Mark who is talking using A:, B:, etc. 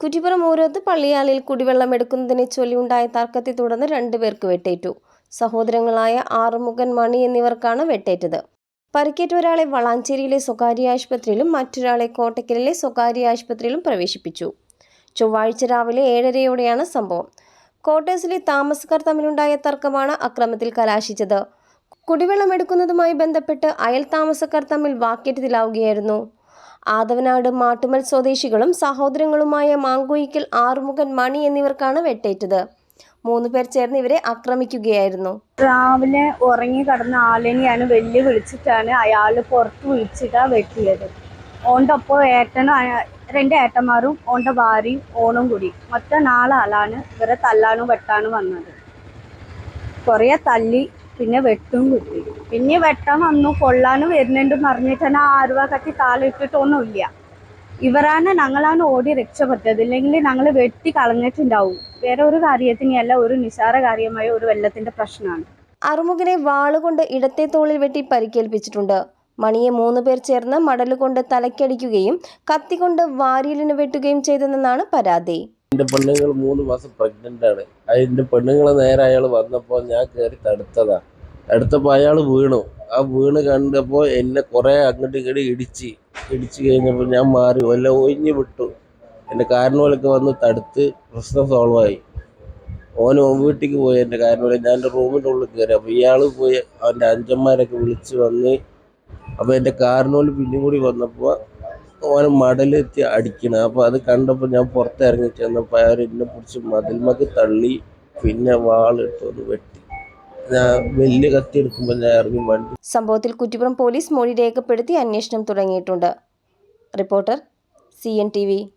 A: കുറ്റിപ്പുറം ഊരത്ത് പള്ളിയാലിൽ കുടിവെള്ളം എടുക്കുന്നതിനെ ചൊല്ലിയുണ്ടായ തർക്കത്തെ തുടർന്ന് രണ്ടുപേർക്ക് വെട്ടേറ്റു. സഹോദരങ്ങളായ ആറുമുഖൻ മണി എന്നിവർക്കാണ് വെട്ടേറ്റത്. പരിക്കേറ്റ ഒരാളെ വളാഞ്ചേരിയിലെ സ്വകാര്യ ആശുപത്രിയിലും മറ്റൊരാളെ കോട്ടക്കലിലെ സ്വകാര്യ ആശുപത്രിയിലും പ്രവേശിപ്പിച്ചു. ചൊവ്വാഴ്ച രാവിലെ ഏഴരയോടെയാണ് സംഭവം. ക്വാർട്ടേഴ്സിലെ താമസക്കാർ തമ്മിലുണ്ടായ തർക്കമാണ് അക്രമത്തിൽ കലാശിച്ചത്. കുടിവെള്ളം എടുക്കുന്നതുമായി ബന്ധപ്പെട്ട് അയൽ താമസക്കാർ തമ്മിൽ വാക്കേറ്റത്തിലാവുകയായിരുന്നു. ആദവനാട് മാട്ടുമൽ സ്വദേശികളും സഹോദരങ്ങളുമായ മാങ്കോയിക്കൽ ആറുമുഖൻ മണി എന്നിവർക്കാണ് വെട്ടേറ്റത്. മൂന്ന് പേർ ചേർന്ന് ഇവരെ ആക്രമിക്കുകയായിരുന്നു.
B: രാവിലെ ഉറങ്ങി കിടന്ന ആളിനെയാണ് വെല്ലു വിളിച്ചിട്ടാണ് അയാൾ പുറത്ത് വിളിച്ചിട്ടാ വെട്ടിയത്. ഓന്റെ ഒപ്പം ഏട്ടനും രണ്ട് ഏട്ടന്മാരും ഓന്റെ ഭാര്യയും ഓണും കൂടി. മൊത്തം നാലാളാണ് ഇവരെ തല്ലാനും വെട്ടാനും വന്നത്. കുറേ തല്ലി പിന്നെ വെട്ടും കിട്ടി പിന്നെ വെട്ടാൻ വന്നു. കൊള്ളാനും വരുന്നുണ്ട് പറഞ്ഞിട്ട് തന്നെ ആരുവ കത്തി താളിട്ടിട്ടൊന്നുമില്ല. ഇവരാണ് ഞങ്ങളാണ് ഓടി രക്ഷപ്പെട്ടത്. ഇല്ലെങ്കിൽ ഞങ്ങൾ വെട്ടി കളഞ്ഞിട്ടുണ്ടാവും. വേറെ ഒരു കാര്യത്തിനല്ല ഒരു നിസാര കാര്യമായ ഒരു വെള്ളത്തിന്റെ പ്രശ്നമാണ്.
A: അറുമുഖിനെ വാളുകൊണ്ട് ഇടത്തെ തോളിൽ വെട്ടി പരിക്കേൽപ്പിച്ചിട്ടുണ്ട്. മണിയെ മൂന്ന് പേർ ചേർന്ന് മടലുകൊണ്ട് തലക്കടിക്കുകയും കത്തികൊണ്ട് വാരിയലിന് വെട്ടുകയും ചെയ്തെന്നാണ് പരാതി.
C: എന്റെ പെണ്ണുങ്ങൾ മൂന്ന് മാസം പ്രഗ്നന്റ് ആണ്. അതിന്റെ പെണ്ണുങ്ങളെ നേരെ അയാൾ വന്നപ്പോൾ ഞാൻ കയറി തടുത്തതാ. തടുത്തപ്പോൾ അയാൾ വീണു. ആ വീണ് കണ്ടപ്പോൾ എന്നെ കുറേ അങ്ങോട്ട് ഇങ്ങോട്ട് ഇടിച്ച് ഇടിച്ച് കഴിഞ്ഞപ്പോൾ ഞാൻ മാറി വല്ല ഒഴിഞ്ഞ് വിട്ടു. എന്റെ കാരണവലൊക്കെ വന്ന് തടുത്ത് പ്രശ്നം സോൾവ് ആയി. ഓന് വീട്ടിലേക്ക് പോയി എന്റെ കാരണവല. ഞാൻ എന്റെ റൂമിന്റെ ഉള്ളിൽ കയറി. അപ്പോൾ ഇയാൾ പോയി അവന്റെ അഞ്ചന്മാരൊക്കെ വിളിച്ച് വന്ന് അപ്പോൾ എന്റെ കാരണവൽ പിന്നെയും കൂടി വന്നപ്പോൾ ഓന് മടലെത്തി അടിക്കണം. അപ്പോൾ അത് കണ്ടപ്പോൾ ഞാൻ പുറത്തിറങ്ങി ചെന്നപ്പോൾ അയാൾ എന്നെ പിടിച്ച് മതിൽമക്ക് തള്ളി പിന്നെ വാളിട്ട് ഒന്ന് വെട്ടി. എടുക്കുമ്പോൾ
A: സംഭവത്തിൽ കുറ്റിപ്പുറം പോലീസ് മൊഴി രേഖപ്പെടുത്തി അന്വേഷണം തുടങ്ങിയിട്ടുണ്ട്. Reporter C N T V